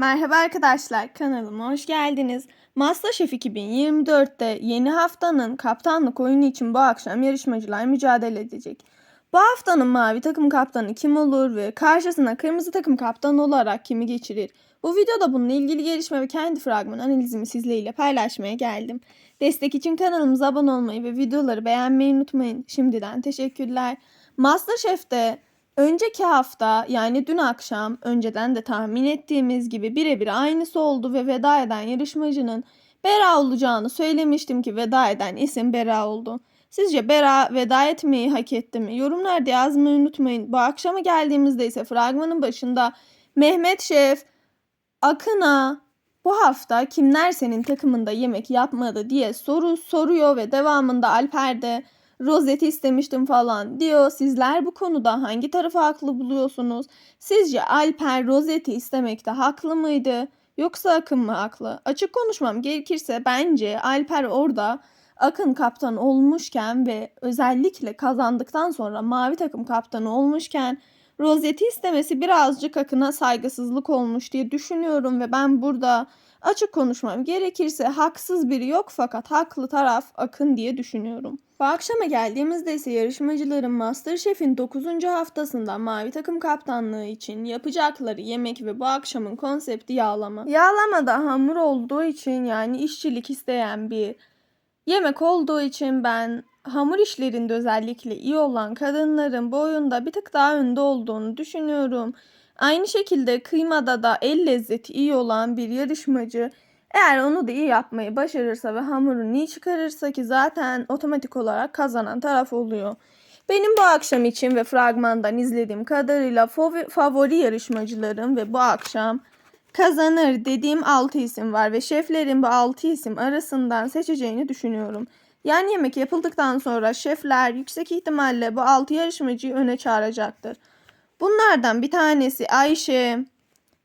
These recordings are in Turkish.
Merhaba arkadaşlar, kanalıma hoş geldiniz. MasterChef 2024'te yeni haftanın kaptanlık oyunu için bu akşam yarışmacılar mücadele edecek. Bu haftanın mavi takım kaptanı kim olur ve karşısına kırmızı takım kaptan olarak kimi geçirir? Bu videoda bununla ilgili gelişme ve kendi fragman analizimi sizlerle paylaşmaya geldim. Destek için kanalımıza abone olmayı ve videoları beğenmeyi unutmayın. Şimdiden teşekkürler. MasterChef'te Önceki hafta yani dün akşam önceden de tahmin ettiğimiz gibi birebir aynısı oldu ve veda eden yarışmacının Bera olacağını söylemiştim ki veda eden isim Bera oldu. Sizce Bera veda etmeyi hak etti mi? Yorumlarda yazmayı unutmayın. Bu akşama geldiğimizde ise fragmanın başında Mehmet Şef Akın'a bu hafta kimler senin takımında yemek yapmadı diye soru soruyor ve devamında Alper de rozeti istemiştim falan diyor. Sizler bu konuda hangi tarafı haklı buluyorsunuz? Sizce Alper rozeti istemekte haklı mıydı? Yoksa Akın mı haklı? Açık konuşmam gerekirse bence Alper orada Akın kaptan olmuşken ve özellikle kazandıktan sonra mavi takım kaptanı olmuşken rozeti istemesi birazcık Akın'a saygısızlık olmuş diye düşünüyorum ve ben burada açık konuşmam gerekirse haksız biri yok fakat haklı taraf Akın diye düşünüyorum. Bu akşama geldiğimizde ise yarışmacıların Masterchef'in 9. haftasında mavi takım kaptanlığı için yapacakları yemek ve bu akşamın konsepti yağlama. Yağlama da hamur olduğu için yani işçilik isteyen bir yemek olduğu için ben hamur işlerinde özellikle iyi olan kadınların bu oyunda bir tık daha önde olduğunu düşünüyorum. Aynı şekilde kıymada da el lezzeti iyi olan bir yarışmacı eğer onu da iyi yapmayı başarırsa ve hamurunu iyi çıkarırsa ki zaten otomatik olarak kazanan taraf oluyor. Benim bu akşam için ve fragmandan izlediğim kadarıyla favori yarışmacılarım ve bu akşam kazanır dediğim 6 isim var ve şeflerin bu 6 isim arasından seçeceğini düşünüyorum. Yani yemek yapıldıktan sonra şefler yüksek ihtimalle bu 6 yarışmacıyı öne çağıracaktır. Bunlardan bir tanesi Ayşe,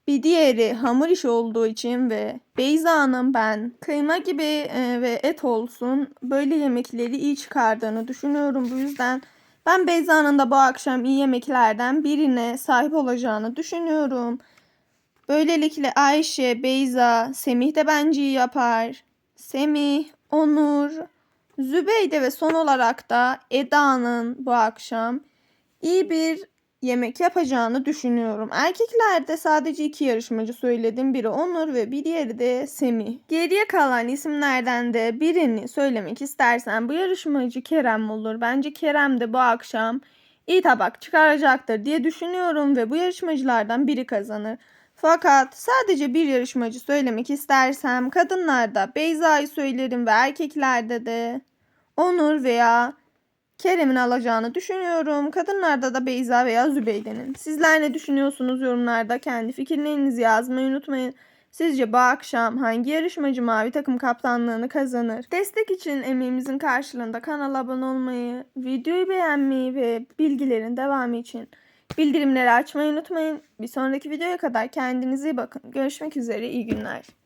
bir diğeri hamur işi olduğu için ve Beyza'nın ben kıyma gibi e, ve et olsun böyle yemekleri iyi çıkardığını düşünüyorum. Bu yüzden ben Beyza'nın da bu akşam iyi yemeklerden birine sahip olacağını düşünüyorum. Böylelikle Ayşe, Beyza, Semih de bence iyi yapar. Semih, Onur, Zübeyde ve son olarak da Eda'nın bu akşam iyi bir yemek yapacağını düşünüyorum. Erkeklerde sadece iki yarışmacı söyledim. Biri Onur ve bir diğeri de Semih. Geriye kalan isimlerden de birini söylemek istersen bu yarışmacı Kerem olur. Bence Kerem de bu akşam iyi tabak çıkaracaktır diye düşünüyorum ve bu yarışmacılardan biri kazanır. Fakat sadece bir yarışmacı söylemek istersem kadınlarda Beyza'yı söylerim ve erkeklerde de Onur veya Kerem'in alacağını düşünüyorum. Kadınlarda da Beyza veya Zübeyde'nin. Sizler ne düşünüyorsunuz yorumlarda? Kendi fikirlerinizi yazmayı unutmayın. Sizce bu akşam hangi yarışmacı mavi takım kaptanlığını kazanır? Destek için emeğimizin karşılığında kanala abone olmayı, videoyu beğenmeyi ve bilgilerin devamı için bildirimleri açmayı unutmayın. Bir sonraki videoya kadar kendinize iyi bakın. Görüşmek üzere, iyi günler.